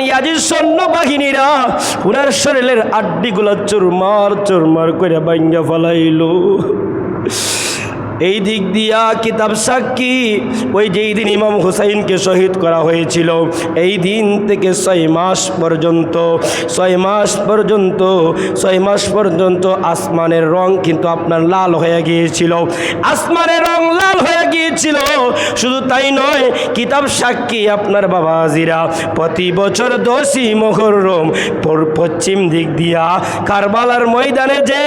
ইয়াজির সৈন্যবাহিনীরা উনার শরীরের আড্ডিগুলো চুরমার চুরমার করে ভাঙ্গা ফলাইলো। এই দিক দিয়া কিতাব সাক্ষী, ওই যেই দিন ইমাম হুসাইনকে শহীদ করা হয়েছিল, এই দিন থেকে ছয় মাস পর্যন্ত, ছয় মাস পর্যন্ত, ছয় মাস পর্যন্ত আসমানের রং কিন্তু আপনার লাল হয়ে গিয়েছিল। আসমানের রং লাল হয়ে গিয়েছিল। শুধু তাই নয়, কিতাব সাক্ষী আপনার বাবা আজিরা প্রতি বছর দোষী মহরম পশ্চিম দিক দিয়া কারবালার ময়দানে যে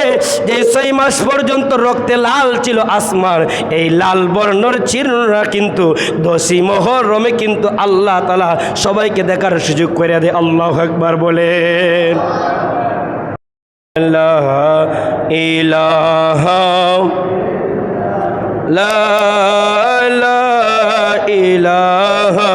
যে ছয় মাস পর্যন্ত রক্তে লাল ছিল আসমান এই লাল বর্ণর চিহ্নরা কিন্তু দোষী মহরমে কিন্তু আল্লাহ তালা সবাইকে দেখার সুযোগ করে দেয়। আল্লাহ একবার বলে ইলাহা, লা ইলাহা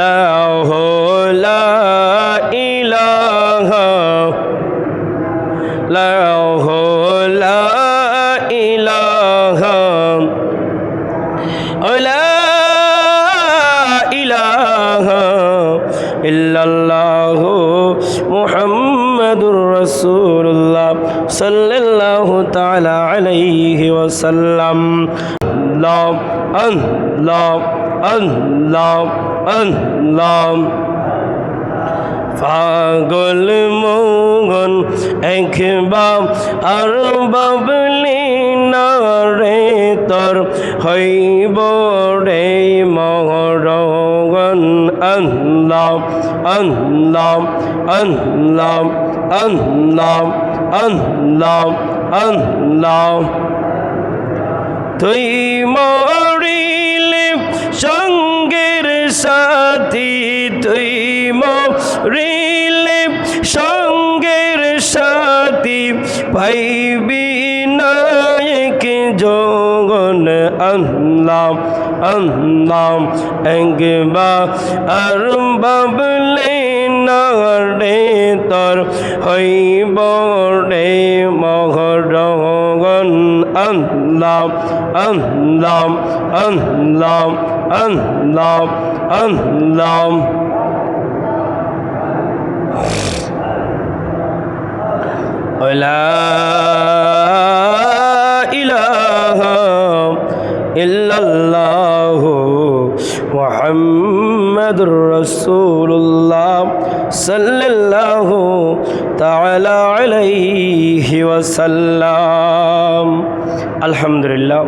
লাহ ইলাহ লাহ ইলাহ ইলাহ ইল্লাল্লাহ মুহাম্মাদুর রাসূলুল্লাহ সাল্লাল্লাহু তাআলা আলাইহি ওয়াসাল্লাম। লাভ আন লাভ আন লাভ আল্লাহ পাগল মঙ্গন একবার আর বাবলি না রে তোর হইব রে মহরগন আল্লাহ আল্লাহ আল্লাহ আল্লাহ আল্লাহ আল্লাহ তুই মরিলে সঙ্গ সাথী তুই মরিলে, সঙ্গের সাথী পাইবি নায়ক যোগন আল্লাহ আল্লাহ, একবার আর বাবলে না রে তোর হইব রে মহরগন আল্লাহ আল্লাহ আল্লাহ الله الله لا إله إلا الله محمد رسول الله صلى الله تعالى عليه وسلم. الحمد لله.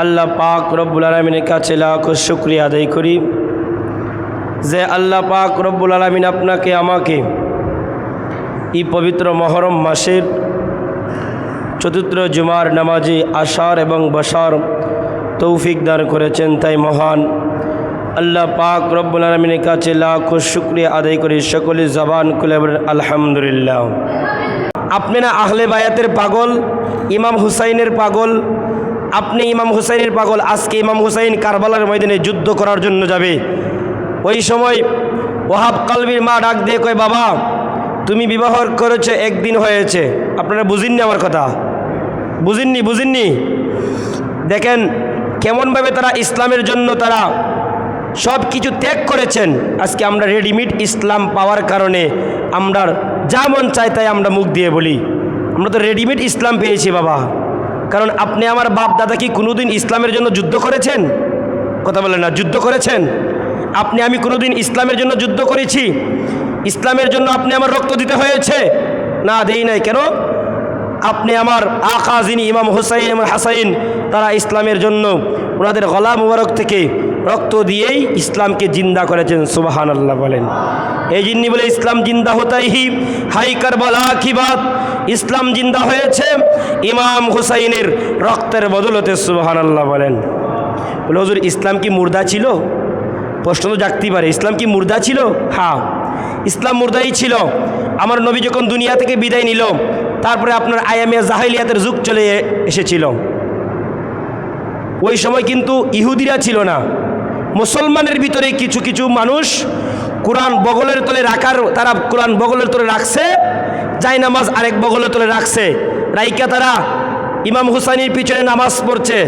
আল্লাহ পাক রব্বুল আলমিনের কাছে লাখ শুক্রিয়া আদায় করি যে আল্লাহ পাক রব্বুল আলমিন আপনাকে, আমাকে এই পবিত্র মহরম মাসের চতুর্থ জুমার নামাজে আসার এবং বসার তৌফিক দান করেছেন তাই মহান আল্লাহ পাক রব্বুল আলমিনের কাছে লাখ শুক্রিয়া আদায় করি। সকলে জবান বলেন, আলহামদুলিল্লাহ। আপনি না আহলে বায়াতের পাগল, ইমাম হুসাইনের পাগল আপনি ইমাম হুসাইনের পাগল, আজকে ইমাম হুসাইন কারবালার ময়দানে যুদ্ধ করার জন্য যাবে। ওই সময় ওহাব কালবির মা ডাক দিয়ে কয়, বাবা, তুমি বিবাহ করেছ, একদিন হয়েছে। আপনারা বুঝিননি আমার কথা? বুঝিননি বুঝিননি? দেখেন, কেমনভাবে তারা ইসলামের জন্য তারা সব কিছু ত্যাগ করেছেন। আজকে আমরা রেডিমেড ইসলাম পাওয়ার কারণে আমরা যা মন চাই তাই আমরা মুখ দিয়ে বলি। আমরা তো রেডিমেড ইসলাম পেয়েছি, বাবা। কারণ আপনি আমার বাপ দাদা কি কোনোদিন ইসলামের জন্য যুদ্ধ করেছেন? কথা বলেন না, যুদ্ধ করেছেন? আপনি, আমি কোনোদিন ইসলামের জন্য যুদ্ধ করেছি? ইসলামের জন্য আপনি আমার রক্ত দিতে হয়েছে? না, দেই নাই। কেন? আপনি আমার আকাজিনী ইমাম হুসাইন এবং হাসাইন, তারা ইসলামের জন্য ওনাদের গলা মুবারক থেকে রক্ত দিয়েই ইসলামকে জিন্দা করেছেন সুবাহান আল্লাহ বলেন। এই জিন্নি বলে, ইসলাম জিন্দা হতাই হি, হাই কারবালা ইসলাম জিন্দা হয়েছে ইমাম হুসাইনের রক্তের বদলতে সুবাহান আল্লাহ বলেন। বলে, হজুর, ইসলাম কি মুর্দা ছিল? প্রশ্ন তো জাগতেই পারে, ইসলাম কি মুর্দা ছিল? হ্যাঁ ইসলাম মুর্দাই ছিল। আমার নবী যখন দুনিয়া থেকে বিদায় নিল, তারপরে আপনার আয়ামিয়া জাহাইলিয়াতের যুগ চলে এসেছিল। ওই সময় কিন্তু ইহুদিরা ছিল না। মুসলমানের ভিতরে কিছু কিছু মানুষ কোরআন বগলের তলে রাখার, তারা কোরআন বগলের তলে রাখছে যাই নামাজ আরেক বগলের তলে রাখছে। রাইকা তারা ইমাম হুসাইনের পিছনে নামাজ পড়ছে,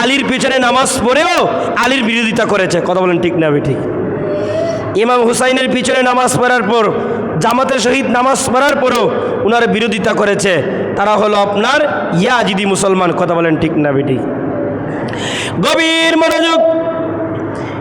আলীর পিছনে নামাজ পড়েও আলীর বিরোধিতা করেছে। কথা বলেন ঠিক না ঠিক? ইমাম হুসাইনের পিছনে নামাজ পড়ার পর, জামাতের সহিত নামাজ পড়ার পরও ওনার বিরোধিতা করেছে। তারা হলো আপনার ইয়াজিদি মুসলমান। কথা বলেন ঠিক না বেটি গভীর মনোযোগ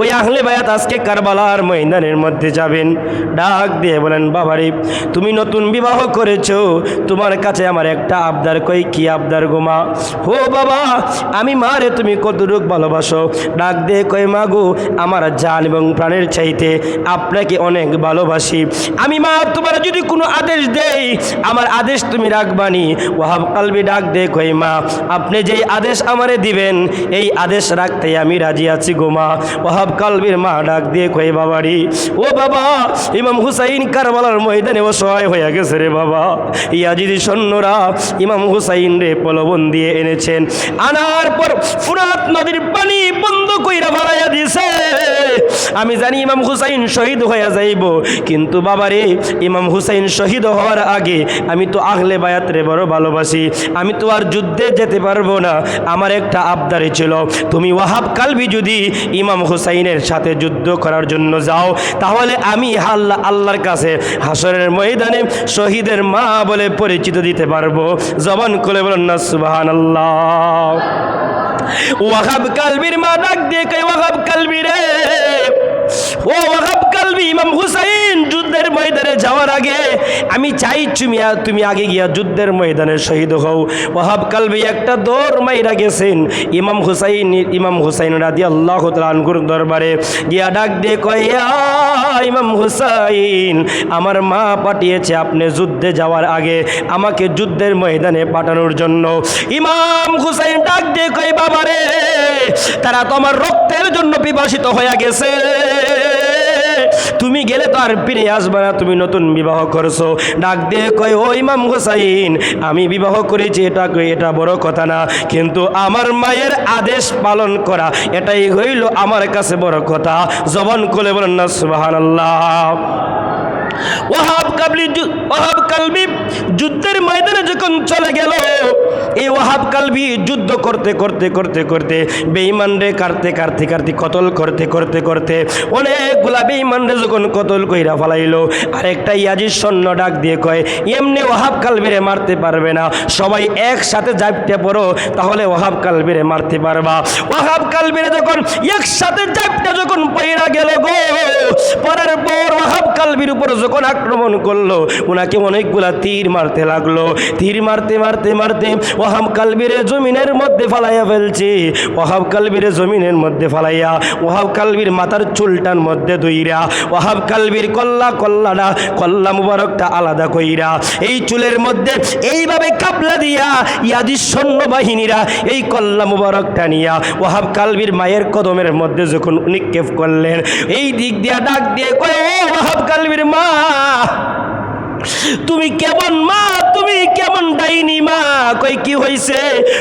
ওই আহলে বায়াত আজকে কারবালার ময়দানের মধ্যে যাবেন। ডাক দিয়ে বলেন, বাবারে, তুমি নতুন বিবাহ করেছ। তোমার কাছে আমার একটা আবদার। কই, কি আবদার গোমা হো বাবা, আমি মারে তুমি কতটুক ভালোবাসো? ডাক দিয়ে কই মাগো আমার জান এবং প্রাণের চাইতে আপনাকে অনেক ভালোবাসি। আমি মা, তোমার যদি কোনো আদেশ দেই, আমার আদেশ তুমি রাখবানি। ওহাব কালবি ডাক দে কই মা, আপনি যেই আদেশ আমারে দিবেন, এই আদেশ রাখতে আমি রাজি আছি গো মা। ওহাব কালবির মা ডাক দিয়ে কই বাবারি, ও বাবা, ইমাম হুসাইন কারবালার ময়দানে অসহায় হয়ে গেছে রে বাবা। ইয়াজিদি সৈন্যরা ইমাম হুসাইন রে প্রলোভন দিয়ে এনেছেন। আনার পর ফুরাত নদীর পানি বন্ধ কইরা বাড়াইয়া দিছে আমি জানি ইমাম হুসাইন শহীদ হয়ে যাইব, কিন্তু বাবারে, ইমাম হুসাইন শহীদ হওয়ার আগে আমি তো আহলে বায়াত রে বড় ভালোবাসি। আমি তো আর যুদ্ধে যেতে পারব না। আমার একটা আবদারে ছিল, তুমি ওয়াহাব কালবি যদি ইমাম হুসাইনের সাথে যুদ্ধ করার জন্য যাও, তাহলে আমি আল্লাহ, আল্লাহর কাছে হাসরের ময়দানে শহীদের মা বলে পরিচিত দিতে পারব। জবান করে বলেন না সুবাহান আল্লাহ ওয়াহাব কালবির মা ডাক দিয়ে ওয়াহাব কালবি রে। ও ওয়াহাব কালবি, ইমাম হুসাইন, যুদ্ধের ময়দানে যাওয়ার আগে আমি চাই তুমি তুমি আগে গিয়া যুদ্ধের ময়দানে শহীদ হও। ওয়াহাব কালবি একটা দৌড় মাইরা গেছেন। ইমাম হুসাইন ইমাম হুসাইন রাদি আল্লাহ আনগুর দরবারে গিয়া ডাক দিয়ে কয়, "ইয়া ইমাম হুসাইন, আমার মা পাঠিয়েছে আপনি যুদ্ধে যাওয়ার আগে আমাকে যুদ্ধের ময়দানে পাঠানোর জন্য। ইমাম হুসাইন ডাক দিয়ে কই বাবা রে তারা তো আমার রক্তের জন্য পিপাসিত হয়ে গেছে। তুমি গেলে তো আর ফিরে আসবে না, তুমি নতুন বিবাহ করছ। ডাক দিয়ে কয়, ও ইমাম হুসাইন, আমি বিবাহ করেছি, এটা এটা বড় কথা না। কিন্তু আমার মায়ের আদেশ পালন করা, এটাই হইল আমার কাছে বড় কথা। জবান করে বলেন না সুবাহান ওয়াহাব কাবলি যু- ওয়াহাব কালবি যুদ্ধের ময়দানে যখন চলে গেল এই ওয়াহাব কালবি যুদ্ধ করতে করতে করতে করতে, বেঈমান রে কাটতে কাটতে কাটতে কতল করতে করতে করতে অনেকগুলা বেঈমান রে যখন কতল কইরা ফালাইলো, আরেকটা ইয়াজির সৈন্য ডাক দিয়ে কয়, এমনি ওয়াহাব কালবিরে মারতে পারবে না, সবাই একসাথে জাপটে পড়ো, তাহলে ওয়াহাব কালবিরে মারতে পারবা। ওয়াহাব কালবিরে যখন একসাথে জাপটে যখন পইরা গেল গো, পরের পর ওয়াহাব কালবির উপর যখন আক্রমণ করল ওনাকে অনেকগুলা তীর মারতে লাগল। তীর মারতে মারতে মারতে ওহাব কালবিরে জমিনের মধ্যে ফালাইয়া ফেলছে। ওহাব কালবিরে জমিনের মধ্যে ফালাইয়া ওহাব কালবির মাথার চুলটার মধ্যে দইরা ওহাব কালবির কল্লা কল্লাটা, কল্লা মুবারকটা আলাদা কইরা, এই চুলের মধ্যে এইভাবে কাপলা দিয়া ইয়াদি সৈন্য বাহিনীরা এই কল্লা মুবারকটা নিয়া ওহাব কালবির মায়ের কদমের মধ্যে যখন নিক্ষেপ করলেন, এই দিক দিয়া ডাক দিয়ে কয় ওহাব কালবির মা! তুমি কেমন মা? তুমি কেমন ডাইনি মা? কই কি হয়েছে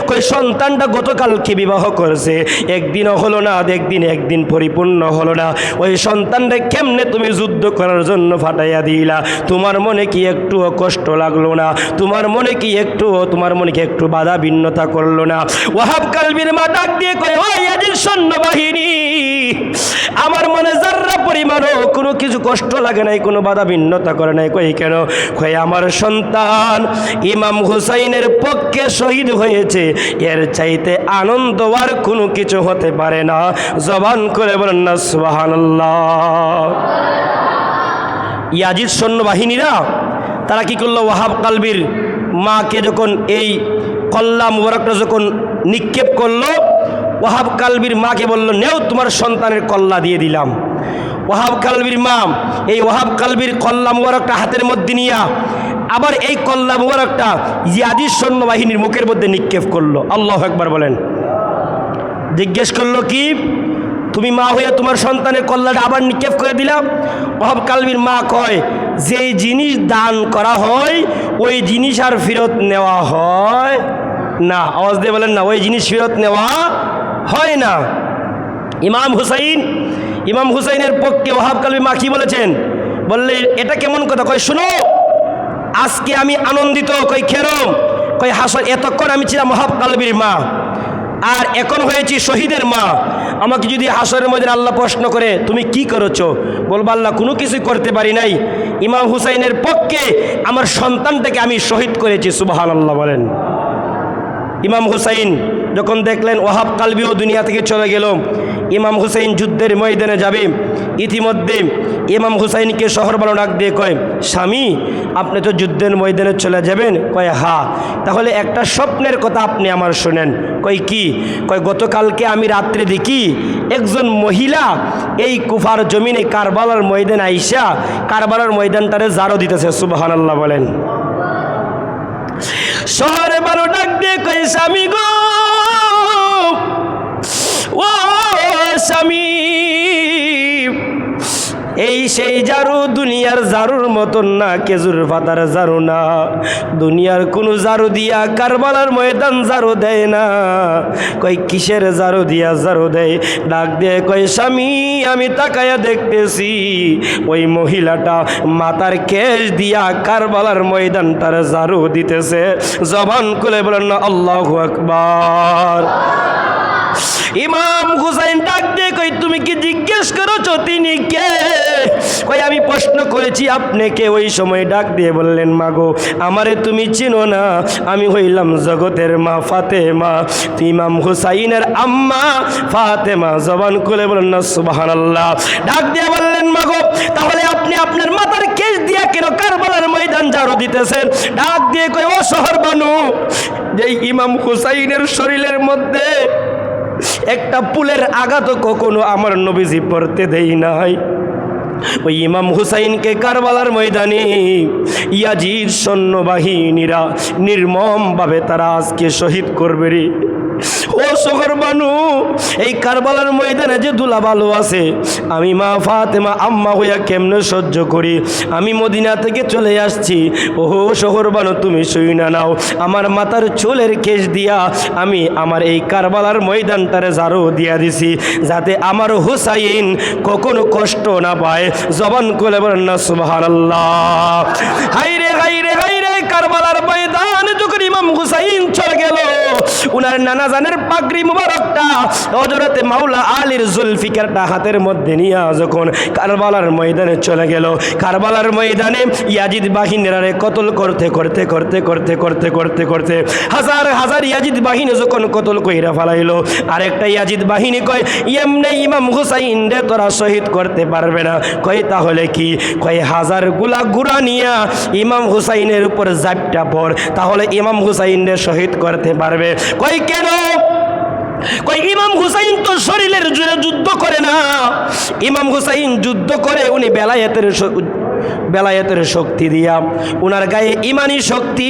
কই সন্তানটা গতকালকে বিবাহ করেছে। একদিনও হলো না, একদিন একদিন পরিপূর্ণ হলো না। ওই সন্তানটা কেমনে তুমি যুদ্ধ করার জন্য ফাটাইয়া দিলা? তোমার মনে কি একটুও কষ্ট লাগল না? তোমার মনে কি একটু তোমার মনে কি একটু বাধা ভিন্নতা করল না? ওয়াহাব কালবির মা ডাক দিয়ে কয়, ওই সৈন্য বাহিনী, আমার মনে যার্রা পরিমাণও কোনো কিছু কষ্ট লাগে নাই, কোনো বাধা ভিন্নতা করে নাই, কই কেন? কই আমার সন্তান ইমাম হুসাইনের পক্ষে শহীদ হয়েছে। এর চাইতে আনন্দ আর কোনো কিছু হতে পারে না। জবান করে বলেন না, সুবহানাল্লাহ। ইয়াজিদ সৈন্যবাহিনীরা, তারা কি করল? ওয়াহাব কালবির মাকে যখন এই কল্লা মুবারকটা যখন নিক্ষেপ করল, ওয়াহাব কালবির মাকে বলল, নেও তোমার সন্তানের কল্লা দিয়ে দিলাম। ওয়াহাব কালবির মা এই ওয়াহাব কালবির কল্লা মুবারকটা হাতের মধ্যে নিয়া, আবার এই কল্লা মুবারকটা ইয়াজিদ সৈন্যবাহিনীর মুখের মধ্যে নিক্ষেপ করল। আল্লাহ একবার বলেন। জিজ্ঞেস করল কি? তুমি মা হইয়া তোমার সন্তানের কল্যাণটা আবার নিক্ষেপ করে দিলাম অহব কালবির মা কয় যে জিনিস দান করা হয়, ওই জিনিস আর ফেরত নেওয়া হয় না। আওয়াজ দিয়ে বলেন না, ওই জিনিস ফেরত নেওয়া হয় না। ইমাম হুসাইন ইমাম হুসাইনের পক্ষে ওহাব কালবি মা কি বলেছেন? বললে, এটা কেমন কথা? কয়, শুনো, আজকে আমি আনন্দিত কই খেরম কই হাসর, এতক্ষণ আমি ছিলাম ওহাব কালবির মা, আর এখন হয়েছি শহীদের মা। আমাকে যদি হাসরের মধ্যে আল্লাহ প্রশ্ন করে, তুমি কি করেছ? বলব, আল্লাহ, কোনো কিছু করতে পারি নাই। ইমাম হুসাইনের পক্ষে আমার সন্তানটাকে আমি শহীদ করেছি। সুবাহান আল্লাহ বলেন। ইমাম হুসাইন যখন দেখলেন ওহাব কালবিও দুনিয়া থেকে চলে গেল ইমাম হুসাইন যুদ্ধের ময়দানে যাবে। ইতিমধ্যে ইমাম হুসাইনকে শহর বানো ডাক দিয়ে কয়, স্বামী, আপনি তো যুদ্ধের ময়দানে চলে যাবেন। কয়, হা, তাহলে একটা স্বপ্নের কথা আপনি আমার শোনেন। কয়, কি? কয়, গতকালকে আমি রাত্রে দেখি একজন মহিলা এই কুফার জমিনে কারবালার ময়দান আইসা কারবালার ময়দানটারে জারো দিতেছে। সুবাহান আল্লাহ বলেন। শহরে বারো ডাক দিয়ে কই স্বামী গো স্বামী। এই সেই জারু দুনিয়ার জারুর মতন না কেজুর পাতার জারু না। দুনিয়ার কোনো জারু দিয়া কারবালার ময়দান জারু দেয় না। কই কিসের জারু দিয়া জারু দেয়? ডাক দিয়ে কই স্বামী, আমি তাকায়া দেখতেছি, ওই মহিলাটা মাথার কেশ দিয়া কারবালার ময়দানটার জারু দিতেছে। জবান খুলে বলেন না আল্লাহু আকবার। ইমাম হুসাইন ডাক দিয়ে কই, তুমি কি জিজ্ঞেস করেছ তিনি কে? কই, আমি প্রশ্ন করেছি, আপনি কে? ওই সময় ডাক দিয়ে বললেন, মাগো, আমারে তুমি চিনো না, আমি হইলাম জগতের মা ফাতেমা। ইমাম হুসাইনের আম্মা ফাতেমা জবান খুলে বললেন, না সুবাহান আল্লাহ ডাক দিয়ে বললেন, মাগো, তাহলে আপনি আপনার মাথার কেস দিয়া কেন কারবালার ময়দান ঝাড়ু দিতেছেন? ডাক দিয়ে কই, ও শহর বানু যে ইমাম হুসাইনের শরীরের মধ্যে একটা পুলের আঘাতও কখনো আমার নবীজি পড়তে দেই নাই। ওই ইমাম হুসাইনকে কারবালার ময়দানে ইয়াজির সৈন্যবাহিনীরা নির্মমভাবে তারা আজকে শহীদ করবে রে। শহর বানু এই কারবালার ময়দানে যে দুলা ভালো আছে, আমি মা ফাতেমা, আম্মা হইয়া কেমনে সহ্য করি? আমি মদিনা থেকে চলে আসছি। ওহো শহর বানু তুমি শুই না নাও। আমার মাথার চুলের কেশ দিয়া আমি আমার এই কারবালার ময়দানটারে ঝাড়ু দিয়া দিছি, যাতে আমার হুসাইন কখনো কষ্ট না পায়। জবান করে বলেন না সুবাহান আল্লাহ হাইরে হাইরে হাইরে, কারবালার ময়দান, যখন ইমাম হুসাইন চলে গেল উনার নানা জানের পাগড়ি মুবারকটা। হজরতে মাওলা আলীর জুলফিকারটা হাতের মধ্যে নিয়ে যখন কারবালার ময়দানে চলে গেল, কারবালার ময়দানে ইয়াজিদ বাহিনীরারে কতল করতে করতে করতে করতে করতে করতে করতে হাজার হাজার ইয়াজিদ বাহিনী যখন কতল কইরা ফালাইলো, আরেকটা ইয়াজিদ বাহিনী কয়, এমনি ইমাম হুসাইন রে তোরা শহীদ করতে পারবে না। কয়, তাহলে কি? কয়, হাজারগুলা গুড়া নিয়া ইমাম হুসাইনের উপর জাপটা পর, তাহলে ইমাম হুসাইন রে শহীদ করতে পারবে। কই কেন? কই ইমাম হুসাইন তো শরীরের জুড়ে যুদ্ধ করে না। ইমাম হুসাইন যুদ্ধ করে, উনি বেলায়েতের বেলায়েতের শক্তি দিয়া উনার গায়ে ইমানি শক্তি।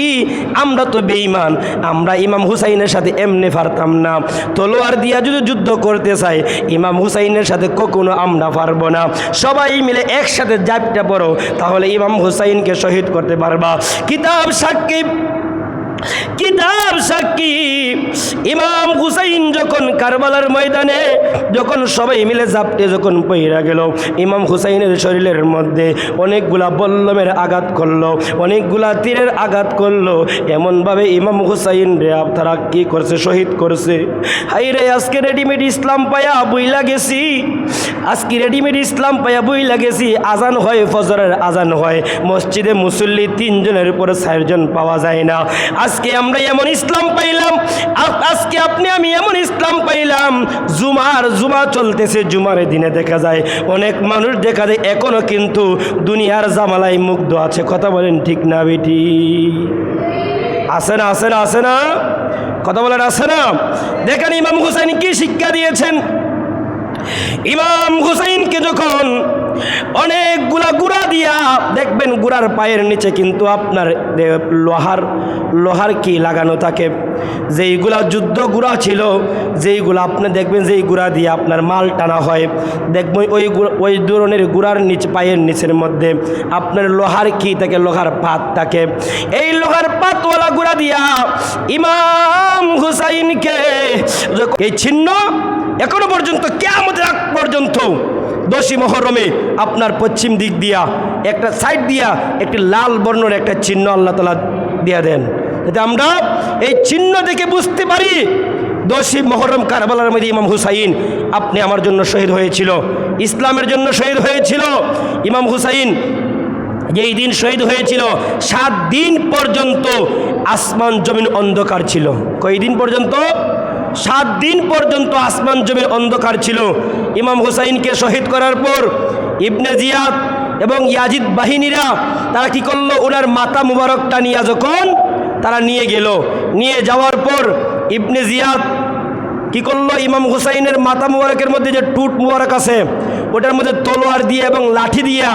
আমরা তো বেঈমান, আমরা ইমাম হুসাইনের সাথে এমনি পারতাম না। তলোয়ার দিয়া যদি যুদ্ধ করতে চাই ইমাম হুসাইনের সাথে কখনো আমরা পারব না। সবাই মিলে একসাথে জাপটা পড়ো, তাহলে ইমাম হুসাইনকে শহীদ করতে পারবা। কিতাব সাক্ষী কিতাব সাক্ষী। ইমাম হুসাইন যখন কারবালার ময়দানে, যখন সবাই মিলে জাপটে যখন পইরা গেল, ইমাম হুসাইনের শরীরের মধ্যে অনেকগুলা বল্লমের আঘাত করল, অনেকগুলা তীরের আঘাত করল। এমনভাবে ইমাম হুসাইন রে তারা কি করছে, শহীদ করছে? হাই রে, আজকে রেডিমেড ইসলাম পায়া বইলা গেছি। আজকে রেডিমেড ইসলাম পায়া বইলা গেছি। আজান হয়, ফজরের আজান হয়। মসজিদে মুসল্লি তিনজনের উপরে চারজন পাওয়া যায় না। আজকে আমরা এমন ইসলাম পাইলাম আজকে আপনি আমি এমন ইসলাম পাইলাম, জুমার জুমা চলতেছে, জুমার দিনে দেখা যায়, অনেক মানুষ দেখা যায়, এখনও কিন্তু দুনিয়ার জামালায় মুগ্ধ আছে, কথা বলেন ঠিক না বেটি? আছে না আছে না আছে না? কথা বলেন, আছে না? দেখেন ইমাম হুসাইন কি শিক্ষা দিয়েছেন? ইমাম হুসাইনকে যখন অনেকগুলা গুড়া দিয়া দেখবেন গুড়ার পায়ের নিচে কিন্তু আপনার লোহার লোহার কি লাগানো থাকে? যেইগুলা যুদ্ধ গুড়া ছিল, যেইগুলো আপনি দেখবেন যেই গুড়া দিয়ে আপনার মাল টানা হয়, দেখবেন ওই ওই ধরনের গুড়ার নিচ, পায়ের নিচের মধ্যে আপনার লোহার কি থাকে? লোহার পাত থাকে। এই লোহার পাতওয়ালা গুড়া দিয়া ইমাম হুসাইনকে এই ছিন্ন এখনও পর্যন্ত কেমন আগ পর্যন্ত দশী মহরমে আপনার পশ্চিম দিক দিয়া একটা সাইড দিয়া একটি লাল বর্ণের একটা চিহ্ন আল্লাহ তালা দিয়া দেন। যাতে আমরা এই চিহ্ন দেখে বুঝতে পারি দশী মহরম কারবালার মধ্যে ইমাম হুসাইন আপনি আমার জন্য শহীদ হয়েছিল, ইসলামের জন্য শহীদ হয়েছিল। ইমাম হুসাইন যেই দিন শহীদ হয়েছিল, সাত দিন পর্যন্ত আসমান জমিন অন্ধকার ছিল। কই দিন পর্যন্ত? সাত দিন পর্যন্ত আসমান জমির অন্ধকার ছিল। ইমাম হুসাইনকে শহীদ করার পর ইবনে জিয়াদ এবং ইয়াজিদ বাহিনীরা তারা কি করল? ওনার মাতা মুবারকটা নিয়ে যখন তারা নিয়ে গেল। নিয়ে যাওয়ার পর ইবনে জিয়াদ কি করল? ইমাম হুসাইনের মাতা মুবারকের মধ্যে যে টুট মুবারক আছে, ওটার মধ্যে তলোয়ার দিয়ে এবং লাঠি দিয়া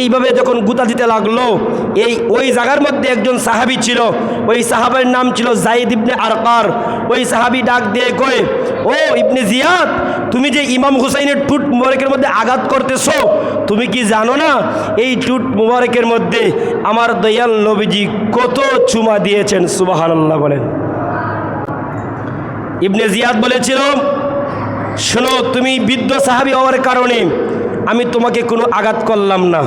এইভাবে যখন গুতা দিতে লাগল, এই ওই জায়গার মধ্যে একজন সাহাবি ছিল, ওই সাহাবের নাম ছিল জাইদ ইবনে আরকার। ওই সাহাবি ডাক দিয়ে কয়ে, ও ইবনে জিয়াদ, তুমি যে ইমাম হুসাইনের টুট মুবারকের মধ্যে আঘাত করতেছ, তুমি কি জানো না, এই টুট মুবারকের মধ্যে আমার দয়াল নবীজি কত চুমা দিয়েছেন? সুবাহান্লাহ বলেন। ইবনে জিয়াদ বলেছিল, শোনো, তুমি বৃদ্ধ সাহাবি হওয়ার কারণে আমি তোমাকে কোনো আঘাত করলাম না।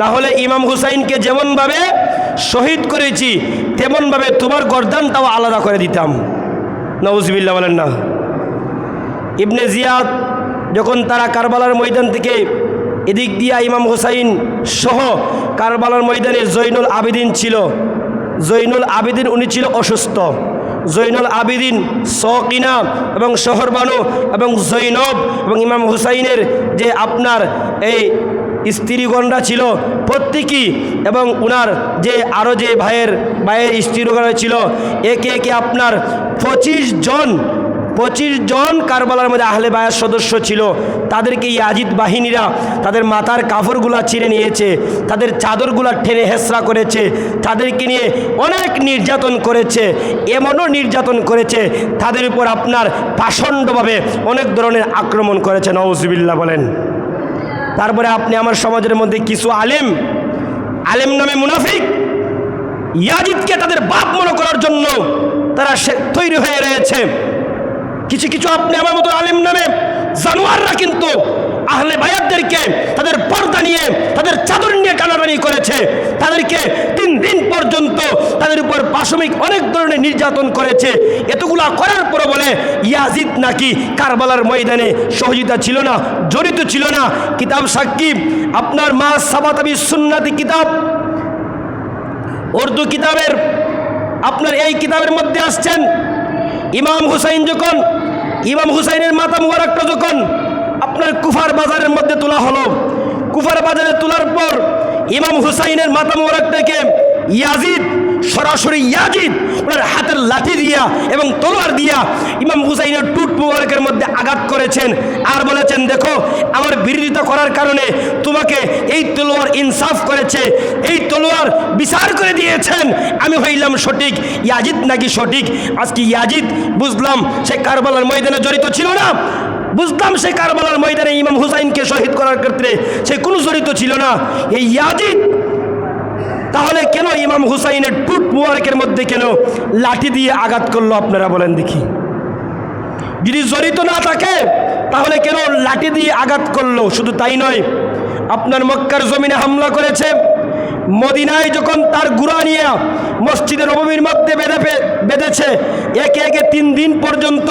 না হলে ইমাম হুসাইনকে যেমনভাবে শহীদ করেছি, তেমনভাবে তোমার গর্দানটাও আলাদা করে দিতাম। নওজবিল্লা বলেন না। ইবনে জিয়াদ যখন তারা কারবালার ময়দান থেকে এদিক দিয়া ইমাম হুসাইন সহ কারবালার ময়দানে জৈনুল আবেদিন ছিল, জৈনুল আবেদিন উনি ছিল অসুস্থ। জৈনুল আবিদিন, সকিনা এবং শহরবানু এবং জৈনব এবং ইমাম হুসাইনের যে আপনার এই স্ত্রীগণরা ছিল, প্রত্যেকই এবং উনার যে আরও যে ভাইয়ের ভাইয়ের স্ত্রীগণরা ছিল, একে একে আপনার পঁচিশ জন পঁচিশ জন কারবালার মধ্যে আহলে বায়ার সদস্য ছিল। তাদেরকে এই আজিদ বাহিনীরা তাদের মাথার কাপড়গুলা ছিঁড়ে নিয়েছে, তাদের চাদরগুলা ঠেনে হেসরা করেছে, তাদেরকে নিয়ে অনেক নির্যাতন করেছে, এমনও নির্যাতন করেছে, তাদের উপর আপনার পাষণ্ডভাবে অনেক ধরনের আক্রমণ করেছে নওজবিল্লা বলেন। তারপরে আপনি আমার সমাজের মধ্যে কিছু আলেম আলেম নামে মুনাফিক, ইয়াজিদকে তাদের বাপ মনে করার জন্য তারা সে তৈরি হয়ে রয়েছে। কিছু কিছু আপনি আমার মতো আলেম নামে জানোয়াররা কিন্তু আহলে বায়াতদেরকে তাদের পর্দা নিয়ে, তাদের চাদর নিয়ে টানাটানি করেছে। তাদেরকে তিন দিন পর্যন্ত তাদের উপর পাশমিক অনেক ধরনের নির্যাতন করেছে। এতগুলা করার পর বলে, ইয়াজিদ নাকি কারবালার ময়দানে সহযোগিতা ছিল না, জড়িত ছিল না। কিতাব সাকিব, আপনার মা সাবাতাবি সুন্নাতি কিতাব, উর্দু কিতাবের, আপনার এই কিতাবের মধ্যে আসছেন। ইমাম হুসাইন যখন, ইমাম হুসাইনের মাথা মুবারকটা যখন আপনার কুফার বাজারের মধ্যে তোলা হলো, কুফার বাজারে তোলার পর ইমাম হুসাইনের মাথা মুবারকটাকে ইয়াজিদ, সরাসরি ইয়াজিদ, ওনার হাতের লাঠি দিয়া এবং তলোয়ার দিয়া ইমাম হুসাইনের টুট মুবারকের মধ্যে আঘাত করেছেন। আর বলেছেন, দেখো, আমার বিরোধিতা করার কারণে তোমাকে এই তলোয়ার ইনসাফ করেছে, এই তলোয়ার বিচার করে দিয়েছেন। আমি হইলাম সঠিক, ইয়াজিদ নাকি সঠিক? আজকে ইয়াজিদ, বুঝলাম সে কারবালার ময়দানে জড়িত ছিল না। বুঝলাম সে কারবালার ময়দানে ইমাম হুসাইনকে শহীদ করার ক্ষেত্রে সে কোনো জড়িত ছিল না। এই ইয়াজিদ তাহলে কেন ইমাম হুসাইনের টুট মুবারকের মধ্যে কেন লাঠি দিয়ে আঘাত করল আপনারা বলেন দেখি? যদি জড়িত না থাকে, তাহলে কেন লাঠি দিয়ে আঘাত করল? শুধু তাই নয়, আপনার মক্কার জমিনে হামলা করেছে মদিনায় যখন তার গুড়া নিয়ে মসজিদের নবমীর মধ্যে বেঁধে বেঁধেছে, একে একে তিন দিন পর্যন্ত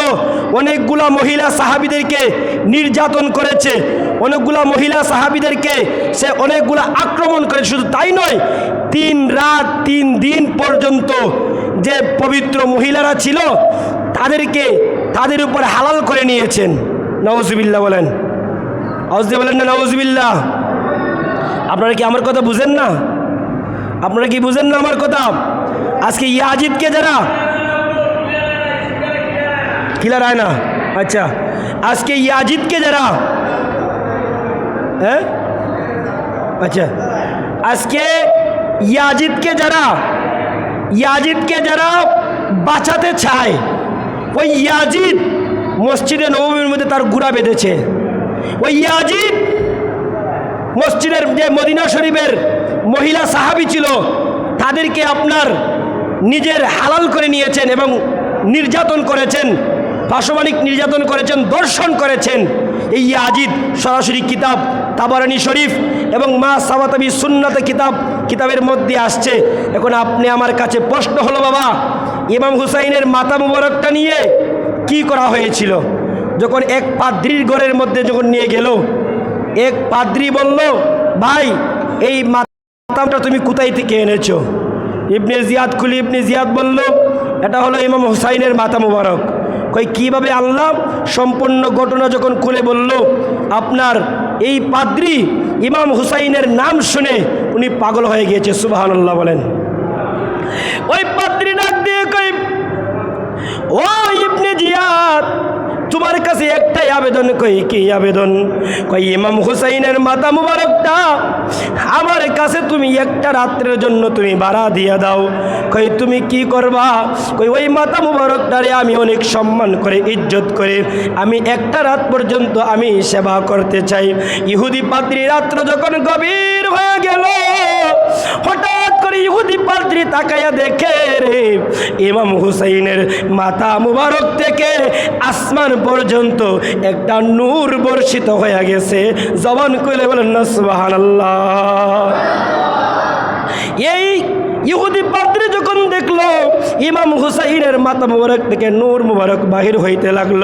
অনেকগুলা মহিলা সাহাবিদেরকে নির্যাতন করেছে। অনেকগুলা মহিলা সাহাবিদেরকে সে অনেকগুলা আক্রমণ করে শুধু তাই নয়, তিন রাত, তিন দিন পর্যন্ত যে পবিত্র মহিলারা ছিল, তাদেরকে তাদের উপর হালাল করে নিয়েছেন। নওয়াজবিল্লা বলেন। আউজদি বলেন না নওয়াজবিল্লা আপনারা কি আমার কথা বুঝেন না? আপনারা কি বুঝেন না আমার কথা? আজকে ইয়াজিদকে যারা ক্লিয়ার হয় না? আচ্ছা আজকে ইয়াজিদকে যারা হ্যাঁ? আচ্ছা আজকে ইয়াজিদকে যারা ইয়াজিদকে যারা বাঁচাতে চায়, ওই ইয়াজিদ মসজিদে নবমীর মধ্যে তার গুড়া বেঁধেছে। ওই ইয়াজিদ মসজিদের যে মদিনা শরীফের মহিলা সাহাবি ছিল, তাদেরকে আপনার নিজের হালাল করে নিয়েছেন এবং নির্যাতন করেছেন পাশবানিক নির্যাতন করেছেন, দর্শন করেছেন। এই আজিদ সরাসরি কিতাব তাবারানি শরীফ এবং মা সাবাতাবি সুন্নাতে কিতাব, কিতাবের মধ্যে আসছে। এখন আপনি আমার কাছে প্রশ্ন হলো, বাবা, ইমাম হুসাইনের মাতা মুবারকটা নিয়ে কি করা হয়েছিল? যখন এক পাদ্রির ঘরের মধ্যে যখন নিয়ে গেল, এক পাদ্রি বলল, ভাই, এই মাতামটা তুমি কোথায় থেকে এনেছো? ইবনে জিয়াদ খুলি ইবনে জিয়াদ বলল, এটা হলো ইমাম হুসাইনের মাতা মুবারক। কই কীভাবে আল্লাহ সম্পূর্ণ ঘটনা যখন খুলে বলল, আপনার এই পাদ্রি ইমাম হুসাইনের নাম শুনে উনি পাগল হয়ে গিয়েছে। সুবাহান্লাহ বলেন। ওই পাদ্রি ডাক দিয়ে কই ও ইবনে জিয়াদ তোমার কাছে একটাই আবেদন কই? কি আবেদন? কই, ইমাম হুসাইনের মাতা মুবারকটা? আমার কাছে তুমি একটা রাত্রের জন্য তুমি ভাড়া দিয়ে দাও। কই, তুমি কি করবা? কই, ওই মাতা মুবারকটারে আমি অনেক সম্মান করে, ইজ্জত করে, আমি একটা রাত পর্যন্ত আমি সেবা করতে চাই। ইহুদি পাত্রী রাত্র যখন গভীর হয়ে গেল, হঠাৎ করে ইহুদি পাদ্রি তাকাইয়া দেখে রে। ইমাম হুসাইনের মাথা মুবারক থেকে আসমান পর্যন্ত একটা নূর বর্ষিত হয়ে গেছে। জবান কইলে বলেন, না, সুবহানাল্লাহ। এই ইহুদি পাদ্রি ইমাম হুসাইনের মাতা মুবারক থেকে নূর মুবারক বাহির হইতে লাগল।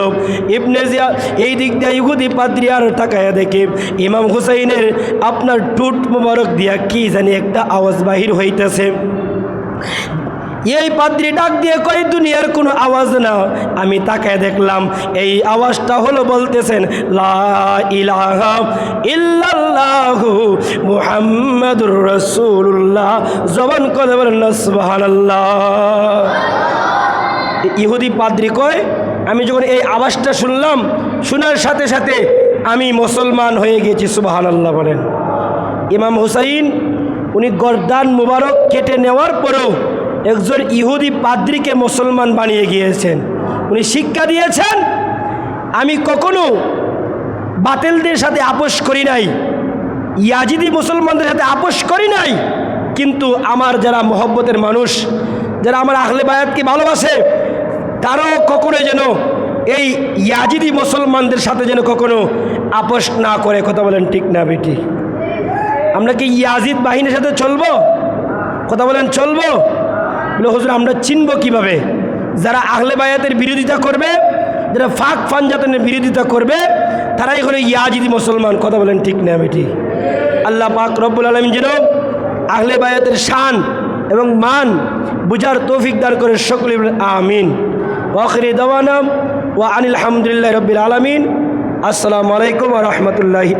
ইবনে জিয়া এই দিক দিয়ে ইহুদি পাদ্রি আর তাকায়া দেখে, ইমাম হুসাইনের আপনার টুট মুবারক দিয়া কি জানি একটা আওয়াজ বাহির হইতেছে। এই পাদ্রি ডাক দিয়ে কই দুনিয়ার কোনো আওয়াজ না। আমি তাকায় দেখলাম, এই আওয়াজটা হলো বলতেছেন ইল্লাল্লাহু মুহাম্মাদুর রাসূলুল্লাহ। জবান করে ইহুদি পাদ্রি কয়, আমি যখন এই আওয়াজটা শুনলাম, শোনার সাথে সাথে আমি মুসলমান হয়ে গেছি, সুবহানাল্লাহ, বলেন। ইমাম হুসাইন, উনি গরদান মুবারক কেটে নেওয়ার পরেও একজন ইহুদি পাদ্রিকে মুসলমান বানিয়ে গিয়েছেন। উনি শিক্ষা দিয়েছেন, আমি কখনো বাতিলদের সাথে আপোষ করি নাই, ইয়াজিদি মুসলমানদের সাথে আপোষ করি নাই, কিন্তু আমার যারা মহব্বতের মানুষ, যারা আমার আহলে বায়াতকে ভালোবাসে, তারাও কখনো যেন এই ইয়াজিদি মুসলমানদের সাথে যেন কখনো আপোষ না করে। কথা বলেন ঠিক না বেটি? আমরা কি ইয়াজিদ বাহিনীর সাথে চলবো? কথা বলেন চলবো? বলে, হুজুর, আমরা চিনব কীভাবে? যারা আহলে বায়াতের বিরোধিতা করবে, যারা ফাঁক ফানজাতনের বিরোধিতা করবে, তারাই হলো ইয়াজিদি মুসলমান। কথা বলেন ঠিক না বেটি আল্লাহ পাক রব্বুল আলম যেন আহলে বায়াতের শান এবং মান বুঝার তৌফিক দান করে সকলে আমিন। ওয়াখরি দওয়ানাম ও আনিল হামদুলিল্লাহ রব্বিল আলমিন। আসসালামু আলাইকুম রহমতুল্লাহি।